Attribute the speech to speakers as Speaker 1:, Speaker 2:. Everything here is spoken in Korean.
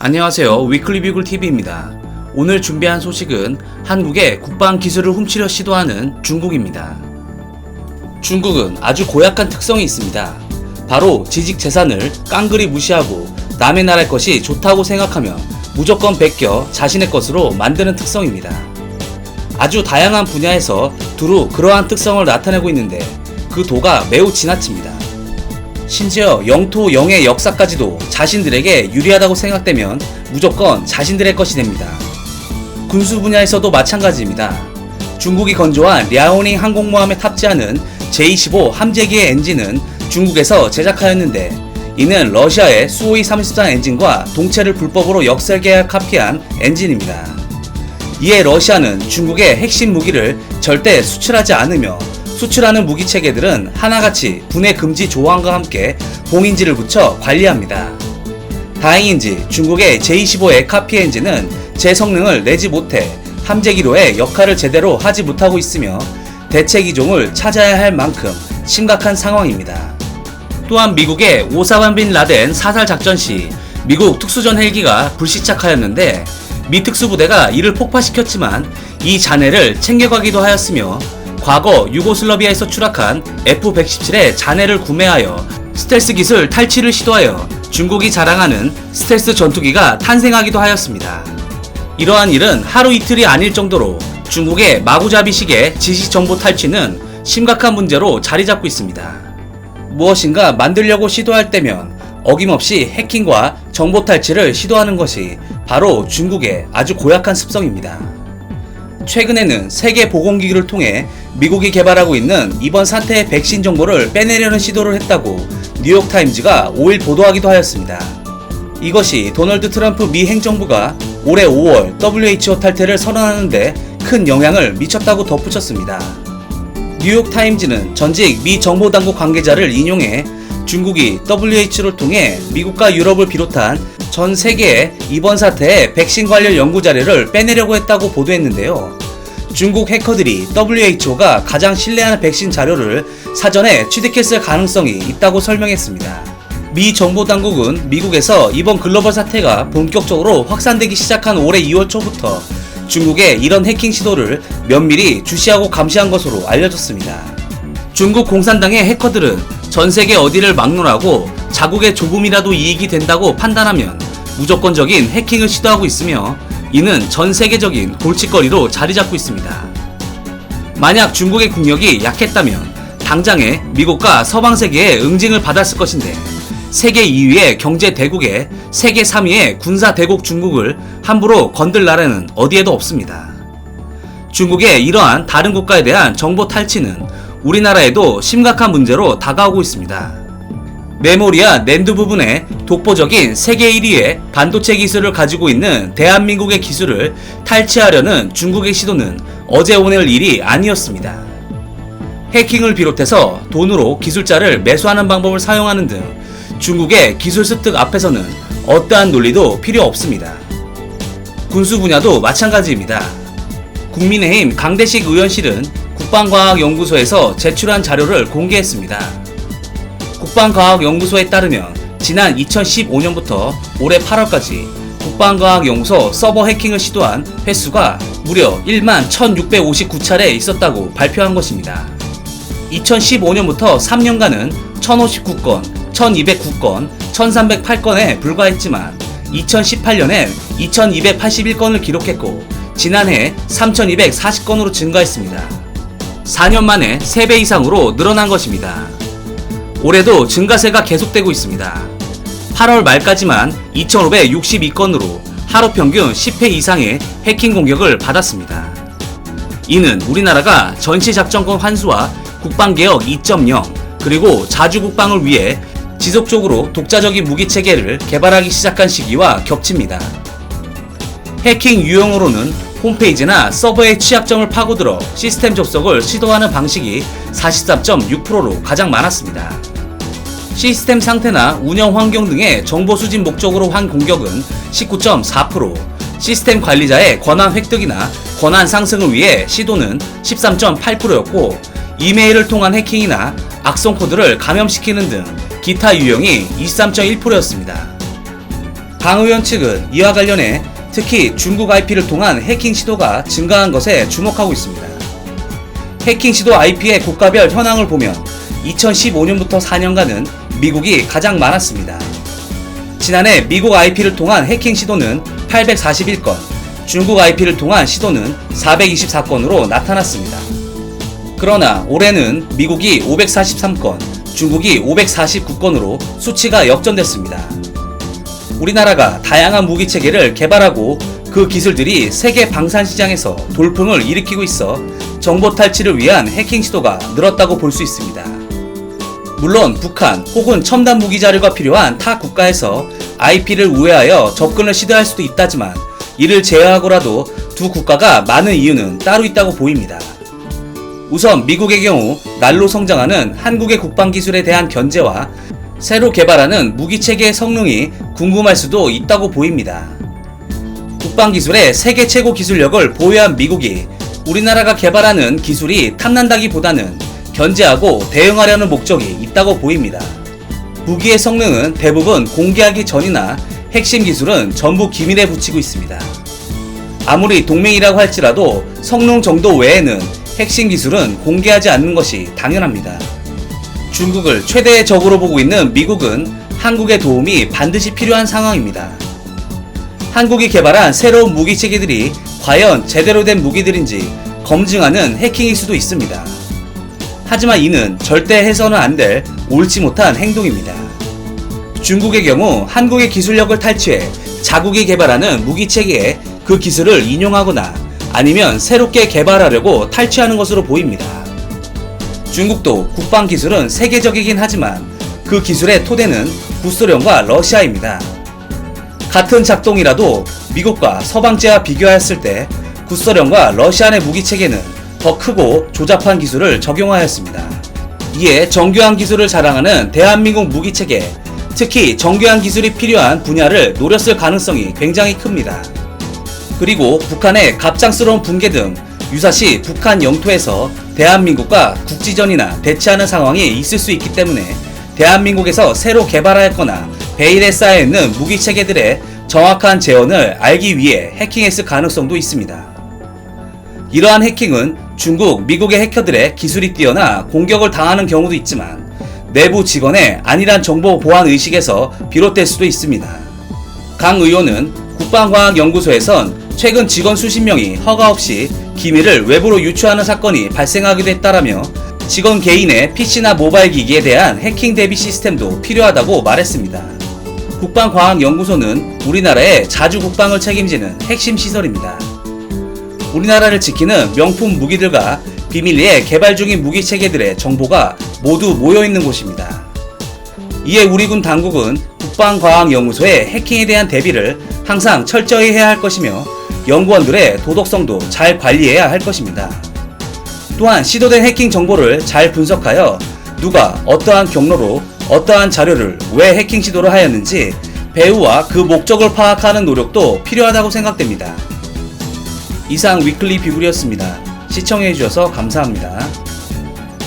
Speaker 1: 안녕하세요. 위클리 뷰글 TV입니다. 오늘 준비한 소식은 한국의 국방 기술을 훔치려 시도하는 중국입니다. 중국은 아주 고약한 특성이 있습니다. 바로 지직 재산을 깡그리 무시하고 남의 나라의 것이 좋다고 생각하면 무조건 베껴 자신의 것으로 만드는 특성입니다. 아주 다양한 분야에서 두루 그러한 특성을 나타내고 있는데 그 도가 매우 지나칩니다. 심지어 영토 영의 역사까지도 자신들에게 유리하다고 생각되면 무조건 자신들의 것이 됩니다. 군수 분야에서도 마찬가지입니다. 중국이 건조한 랴오닝 항공모함에 탑재하는 J-15 함재기의 엔진은 중국에서 제작하였는데 이는 러시아의 수호이 33 엔진과 동체를 불법으로 역설계약 카피한 엔진입니다. 이에 러시아는 중국의 핵심 무기를 절대 수출하지 않으며 수출하는 무기 체계들은 하나같이 분해 금지 조항과 함께 봉인지를 붙여 관리합니다. 다행인지 중국의 J-15의 카피 엔진은 제 성능을 내지 못해 함재 기로의 역할을 제대로 하지 못하고 있으며 대체 기종을 찾아야 할 만큼 심각한 상황입니다. 또한 미국의 오사반 빈 라덴 사살 작전 시 미국 특수전 헬기가 불시착하였는데 미 특수부대가 이를 폭파시켰지만 이 잔해를 챙겨가기도 하였으며 과거 유고슬라비아에서 추락한 F-117의 잔해를 구매하여 스텔스 기술 탈취를 시도하여 중국이 자랑하는 스텔스 전투기가 탄생하기도 하였습니다. 이러한 일은 하루 이틀이 아닐 정도로 중국의 마구잡이식의 지식 정보 탈취는 심각한 문제로 자리 잡고 있습니다. 무엇인가 만들려고 시도할 때면 어김없이 해킹과 정보 탈취를 시도하는 것이 바로 중국의 아주 고약한 습성입니다. 최근에는 세계 보건기구를 통해 미국이 개발하고 있는 이번 사태의 백신 정보를 빼내려는 시도를 했다고 뉴욕타임즈가 5일 보도하기도 하였습니다. 이것이 도널드 트럼프 미 행정부가 올해 5월 WHO 탈퇴를 선언하는데 큰 영향을 미쳤다고 덧붙였습니다. 뉴욕타임즈는 전직 미 정보당국 관계자를 인용해 중국이 WHO를 통해 미국과 유럽을 비롯한 전 세계의 이번 사태의 백신 관련 연구 자료를 빼내려고 했다고 보도했는데요. 중국 해커들이 WHO가 가장 신뢰하는 백신 자료를 사전에 취득했을 가능성이 있다고 설명했습니다. 미 정보당국은 미국에서 이번 글로벌 사태가 본격적으로 확산되기 시작한 올해 2월 초부터 중국의 이런 해킹 시도를 면밀히 주시하고 감시한 것으로 알려졌습니다. 중국 공산당의 해커들은 전 세계 어디를 막론하고 자국에 조금이라도 이익이 된다고 판단하면 무조건적인 해킹을 시도하고 있으며 이는 전 세계적인 골칫거리로 자리 잡고 있습니다. 만약 중국의 국력이 약했다면 당장에 미국과 서방 세계의 응징을 받았을 것인데 세계 2위의 경제 대국에 세계 3위의 군사 대국 중국을 함부로 건들 나라는 어디에도 없습니다. 중국의 이러한 다른 국가에 대한 정보 탈취는 우리나라에도 심각한 문제로 다가오고 있습니다. 메모리와 낸드 부분에 독보적인 세계 1위의 반도체 기술을 가지고 있는 대한민국의 기술을 탈취하려는 중국의 시도는 어제 오늘 일이 아니었습니다. 해킹을 비롯해서 돈으로 기술자를 매수하는 방법을 사용하는 등 중국의 기술 습득 앞에서는 어떠한 논리도 필요 없습니다. 군수 분야도 마찬가지입니다. 국민의힘 강대식 의원실은 국방과학연구소에서 제출한 자료를 공개했습니다. 국방과학연구소에 따르면 지난 2015년부터 올해 8월까지 국방과학연구소 서버 해킹을 시도한 횟수가 무려 1만 1659차례 있었다고 발표한 것입니다. 2015년부터 3년간은 1059건, 1209건, 1308건에 불과했지만 2018년엔 2281건을 기록했고 지난해 3240건으로 증가했습니다. 4년 만에 3배 이상으로 늘어난 것입니다. 올해도 증가세가 계속되고 있습니다. 8월 말까지만 2,562건으로 하루 평균 10회 이상의 해킹 공격을 받았습니다. 이는 우리나라가 전시작전권 환수와 국방개혁 2.0 그리고 자주국방을 위해 지속적으로 독자적인 무기 체계를 개발하기 시작한 시기와 겹칩니다. 해킹 유형으로는 홈페이지나 서버의 취약점을 파고들어 시스템 접속을 시도하는 방식이 43.6%로 가장 많았습니다. 시스템 상태나 운영 환경 등의 정보 수집 목적으로 한 공격은 19.4%, 시스템 관리자의 권한 획득이나 권한 상승을 위해 시도는 13.8%였고, 이메일을 통한 해킹이나 악성 코드를 감염시키는 등 기타 유형이 23.1%였습니다. 강 의원 측은 이와 관련해 특히 중국 IP를 통한 해킹 시도가 증가한 것에 주목하고 있습니다. 해킹 시도 IP의 국가별 현황을 보면 2015년부터 4년간은 미국이 가장 많았습니다. 지난해 미국 IP를 통한 해킹 시도는 841건, 중국 IP를 통한 시도는 424건으로 나타났습니다. 그러나 올해는 미국이 543건, 중국이 549건으로 수치가 역전됐습니다. 우리나라가 다양한 무기 체계를 개발하고 그 기술들이 세계 방산 시장에서 돌풍을 일으키고 있어 정보 탈취를 위한 해킹 시도가 늘었다고 볼 수 있습니다. 물론 북한 혹은 첨단 무기 자료가 필요한 타 국가에서 IP를 우회하여 접근을 시도할 수도 있다지만 이를 제외하고라도 두 국가가 많은 이유는 따로 있다고 보입니다. 우선 미국의 경우 날로 성장하는 한국의 국방 기술에 대한 견제와 새로 개발하는 무기 체계의 성능이 궁금할 수도 있다고 보입니다. 국방 기술의 세계 최고 기술력을 보유한 미국이 우리나라가 개발하는 기술이 탐난다기보다는 견제하고 대응하려는 목적이 있다고 보입니다. 무기의 성능은 대부분 공개하기 전이나 핵심 기술은 전부 기밀에 붙이고 있습니다. 아무리 동맹이라고 할지라도 성능 정도 외에는 핵심 기술은 공개하지 않는 것이 당연합니다. 중국을 최대의 적으로 보고 있는 미국은 한국의 도움이 반드시 필요한 상황입니다. 한국이 개발한 새로운 무기 체계들이 과연 제대로 된 무기들인지 검증하는 해킹일 수도 있습니다. 하지만 이는 절대 해서는 안 될 옳지 못한 행동입니다. 중국의 경우 한국의 기술력을 탈취해 자국이 개발하는 무기 체계에 그 기술을 인용하거나 아니면 새롭게 개발하려고 탈취하는 것으로 보입니다. 중국도 국방 기술은 세계적이긴 하지만 그 기술의 토대는 구소련과 러시아입니다. 같은 작동이라도 미국과 서방제와 비교하였을 때 구소련과 러시아 내 무기 체계는 더 크고 조잡한 기술을 적용하였습니다. 이에 정교한 기술을 자랑하는 대한민국 무기 체계, 특히 정교한 기술이 필요한 분야를 노렸을 가능성이 굉장히 큽니다. 그리고 북한의 갑작스러운 붕괴 등 유사시 북한 영토에서 대한민국과 국지전이나 대치하는 상황이 있을 수 있기 때문에 대한민국에서 새로 개발하였거나 베일에 쌓여있는 무기 체계들의 정확한 재원을 알기 위해 해킹했을 가능성도 있습니다. 이러한 해킹은 중국, 미국의 해커들의 기술이 뛰어나 공격을 당하는 경우도 있지만 내부 직원의 안일한 정보 보안 의식에서 비롯될 수도 있습니다. 강 의원은 국방과학연구소에선 최근 직원 수십 명이 허가 없이 기밀을 외부로 유출하는 사건이 발생하기도 했다라며 직원 개인의 PC나 모바일 기기에 대한 해킹 대비 시스템도 필요하다고 말했습니다. 국방과학연구소는 우리나라의 자주 국방을 책임지는 핵심 시설입니다. 우리나라를 지키는 명품 무기들과 비밀리에 개발 중인 무기 체계들의 정보가 모두 모여 있는 곳입니다. 이에 우리 군 당국은 국방과학연구소의 해킹에 대한 대비를 항상 철저히 해야 할 것이며 연구원들의 도덕성도 잘 관리해야 할 것입니다. 또한 시도된 해킹 정보를 잘 분석하여 누가 어떠한 경로로 어떠한 자료를 왜 해킹 시도를 하였는지 배우와 그 목적을 파악하는 노력도 필요하다고 생각됩니다. 이상 위클리 비굴이었습니다. 시청해주셔서 감사합니다.